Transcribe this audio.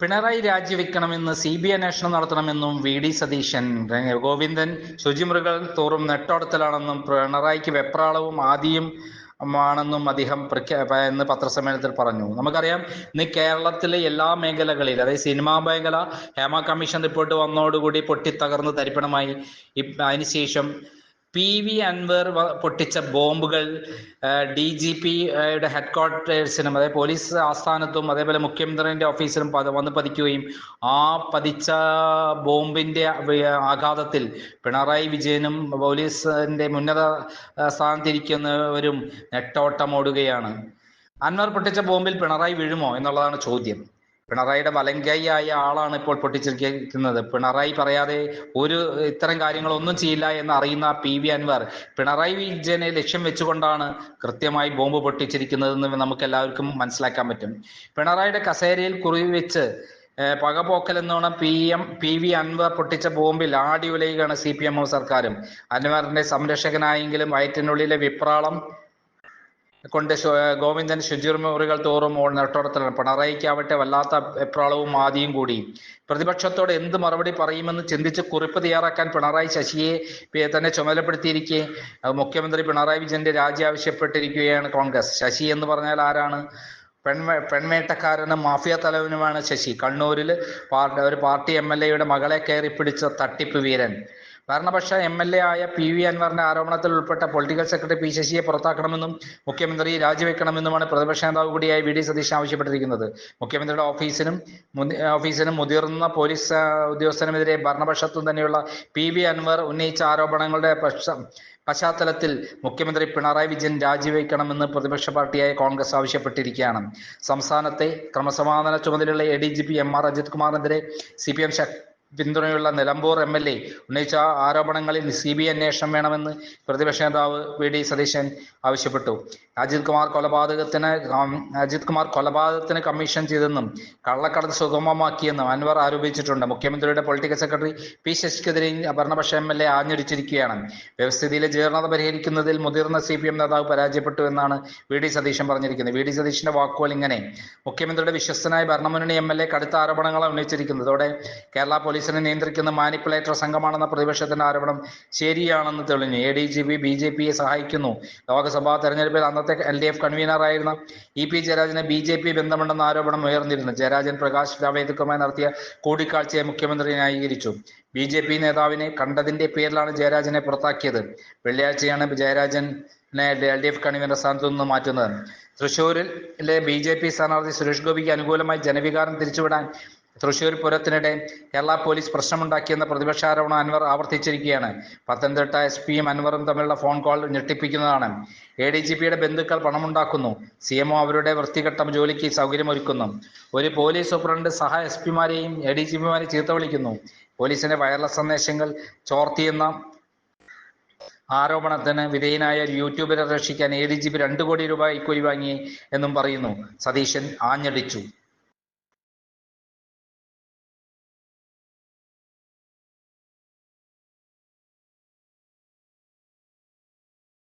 Pinarayi രാജിവെക്കണമെന്ന് C B അന്വേഷണം നടത്തണമെന്നും V D Satheesan Govindan ശുചിമുറികൾ തോറും നെട്ടോടത്തിലാണെന്നും പിണറായിക്ക് വെപ്രാളവും ആദിയും ആണെന്നും അദ്ദേഹം എന്ന് പത്രസമ്മേളനത്തിൽ പറഞ്ഞു. നമുക്കറിയാം ഇന്ന് കേരളത്തിലെ എല്ലാ മേഖലകളിൽ അതായത് സിനിമാ മേഖല ഹേമ കമ്മീഷൻ റിപ്പോർട്ട് വന്നതോടുകൂടി പൊട്ടിത്തകർന്ന് തരിപ്പണമായി. അതിനുശേഷം പി വി അൻവർ പൊട്ടിച്ച ബോംബുകൾ ഡി ജി പിയുടെ ഹെഡ് ക്വാർട്ടേഴ്സിനും അതായത് പോലീസ് ആസ്ഥാനത്തും അതേപോലെ മുഖ്യമന്ത്രിന്റെ ഓഫീസിലും വന്ന് പതിക്കുകയും ആ പതിച്ച ബോംബിന്റെ ആഘാതത്തിൽ പിണറായി വിജയനും പോലീസിന്റെ ഉന്നത സ്ഥാനത്തിരിക്കുന്നവരും നെട്ടോട്ടമോടുകയാണ്. അൻവർ പൊട്ടിച്ച ബോംബിൽ പിണറായി വീഴുമോ എന്നുള്ളതാണ് ചോദ്യം. പിണറായിയുടെ വലങ്കൈയായ ആളാണ് ഇപ്പോൾ പൊട്ടിച്ചിരിക്കുന്നത്. പിണറായി പറയാതെ ഒരു ഇത്തരം കാര്യങ്ങളൊന്നും ചെയ്യില്ല എന്ന് അറിയുന്ന പി വി അൻവർ പിണറായി വിജയനെ ലക്ഷ്യം വെച്ചുകൊണ്ടാണ് കൃത്യമായി ബോംബ് പൊട്ടിച്ചിരിക്കുന്നതെന്ന് നമുക്ക് എല്ലാവർക്കും മനസ്സിലാക്കാൻ പറ്റും. പിണറായിയുടെ കസേരയിൽ കുറിവെച്ച് വെച്ച് പകപോക്കൽ എന്നോണം P M P V Anvar പൊട്ടിച്ച ബോംബിൽ ആടി ഉലയുകയാണ് സി പി എം സർക്കാരും. അൻവറിന്റെ സംരക്ഷകനായെങ്കിലും വയറ്റിനുള്ളിലെ വിപ്രാളം കൊണ്ട് ഗോവിന്ദൻ ശുചിമുറികൾ തോറും ഓൾ നെട്ടോടത്തിലാണ്. പിണറായിക്കാവട്ടെ വല്ലാത്ത എപ്രാളവും ആദിയും കൂടി. പ്രതിപക്ഷത്തോട് എന്ത് മറുപടി പറയുമെന്ന് ചിന്തിച്ച് കുറിപ്പ് തയ്യാറാക്കാൻ പിണറായി ശശിയെ തന്നെ ചുമതലപ്പെടുത്തിയിരിക്കെ. മുഖ്യമന്ത്രി പിണറായി വിജയന്റെ രാജി ആവശ്യപ്പെട്ടിരിക്കുകയാണ് കോൺഗ്രസ്. ശശി എന്ന് പറഞ്ഞാൽ ആരാണ്? പെൺവേ പെൺവേട്ടക്കാരനും മാഫിയ തലവനുമാണ് ശശി. കണ്ണൂരിൽ പാർട്ടി ഒരു പാർട്ടി എം എൽ എയുടെ മകളെ കയറി പിടിച്ച തട്ടിപ്പ് വീരൻ. ഭരണപക്ഷ എം എൽ എ ആയ പി വി അൻവറിന്റെ ആരോപണത്തിൽ ഉൾപ്പെട്ട പൊളിറ്റിക്കൽ സെക്രട്ടറി പി ശശിയെ പുറത്താക്കണമെന്നും മുഖ്യമന്ത്രി രാജിവെക്കണമെന്നുമാണ് പ്രതിപക്ഷ നേതാവ് കൂടിയായ വി ഡി സതീശൻ ആവശ്യപ്പെട്ടിരിക്കുന്നത്. മുഖ്യമന്ത്രിയുടെ ഓഫീസിനും ഓഫീസിനും മുതിർന്ന പോലീസ് ഉദ്യോഗസ്ഥനുമെതിരെ ഭരണപക്ഷത്തും തന്നെയുള്ള പി വി അൻവർ ഉന്നയിച്ച ആരോപണങ്ങളുടെ പശ്ചാത്തലത്തിൽ മുഖ്യമന്ത്രി പിണറായി വിജയൻ രാജിവെക്കണമെന്ന് പ്രതിപക്ഷ പാർട്ടിയായ കോൺഗ്രസ് ആവശ്യപ്പെട്ടിരിക്കുകയാണ്. സംസ്ഥാനത്തെ ക്രമസമാധാന ചുമതലയുള്ള A D G P M R Ajith കുമാറിനെതിരെ C P M പിന്തുണയുള്ള നിലമ്പൂർ എം എൽ എ ഉന്നയിച്ച ആരോപണങ്ങളിൽ സി ബി ഐ അന്വേഷണം വേണമെന്ന് പ്രതിപക്ഷ നേതാവ് വി ഡി സതീശൻ ആവശ്യപ്പെട്ടു. അജിത് കുമാർ കൊലപാതകത്തിന് അജിത് കുമാർ കൊലപാതകത്തിന് കമ്മീഷൻ ചെയ്തെന്നും കള്ളക്കടത്ത് സുഗമമാക്കിയെന്നും അൻവർ ആരോപിച്ചിട്ടുണ്ട്. മുഖ്യമന്ത്രിയുടെ പൊളിറ്റിക്കൽ സെക്രട്ടറി പി ശശിക്കെതിരെ ഭരണപക്ഷ എം എൽ എ ആഞ്ഞടിച്ചിരിക്കുകയാണ്. വ്യവസ്ഥിതിയിലെ ജീർണത പരിഹരിക്കുന്നതിൽ മുതിർന്ന സി പി എം നേതാവ് പരാജയപ്പെട്ടു എന്നാണ് വി ഡി സതീശൻ പറഞ്ഞിരിക്കുന്നത്. വി ഡി സതീശന്റെ വാക്കുകൾ ഇങ്ങനെ മുഖ്യമന്ത്രിയുടെ വിശ്വസ്തനായ ഭരണമുന്നണി എം എൽ എ കടുത്ത ആരോപണങ്ങളാണ് ഉന്നയിച്ചിരിക്കുന്നത്. അതോടെ കേരള പോലീസിനെ നിയന്ത്രിക്കുന്ന മാനിപ്പുലേറ്റർ സംഘമാണെന്ന പ്രതിപക്ഷത്തിന്റെ ആരോപണം ശരിയാണെന്ന് തെളിഞ്ഞു. A D G P B J പിയെ സഹായിക്കുന്നു. ലോക്സഭാ തെരഞ്ഞെടുപ്പിൽ അന്നത്തെ എൽ ഡി എഫ് കൺവീനറായിരുന്ന ഇ പി ജയരാജന് ബി ജെ പി ബന്ധമുണ്ടെന്ന ആരോപണം ഉയർന്നിരുന്നു. ജയരാജൻ പ്രകാശ് ജാവേദ്കറുമായി നടത്തിയ കൂടിക്കാഴ്ചയെ മുഖ്യമന്ത്രി ന്യായീകരിച്ചു. ബി ജെ പി നേതാവിനെ കണ്ടതിന്റെ പേരിലാണ് ജയരാജനെ പുറത്താക്കിയത്. വെള്ളിയാഴ്ചയാണ് Jayarajan L D F convener സ്ഥാനത്തു നിന്ന് മാറ്റുന്നത്. തൃശൂരിലെ ബി ജെ പി സ്ഥാനാർത്ഥി സുരേഷ് ഗോപിക്ക് അനുകൂലമായി ജനവികാരം തിരിച്ചുവിടാൻ തൃശൂർ പൂരത്തിനിടെ കേരള പോലീസ് പ്രശ്നമുണ്ടാക്കിയെന്ന പ്രതിപക്ഷ ആരോപണം അൻവർ ആവർത്തിച്ചിരിക്കുകയാണ്. പത്തനംതിട്ട എസ് പിയും അൻവറും തമ്മിലുള്ള ഫോൺ കോൾ ഞെട്ടിപ്പിക്കുന്നതാണ്. എ ഡി ജി പിയുടെ ബന്ധുക്കൾ പണമുണ്ടാക്കുന്നു. സി എംഒ അവരുടെ വൃത്തിഘട്ടം ജോലിക്ക് സൗകര്യമൊരുക്കുന്നു. ഒരു പോലീസ് സൂപ്രണ്ട് സഹ എസ് പിമാരെയും എ ഡി ജി പിമാരെയും ചീത്ത വിളിക്കുന്നു. പോലീസിന്റെ വയർലെസ് സന്ദേശങ്ങൾ ചോർത്തിയെന്ന ആരോപണത്തിന് വിധേയനായ ഒരു യൂട്യൂബറെ രക്ഷിക്കാൻ എ ഡി ജി പി രണ്ടു കോടി രൂപ കൈക്കൂലി വാങ്ങി എന്നും പറയുന്നു. സതീശൻ ആഞ്ഞടിച്ചു.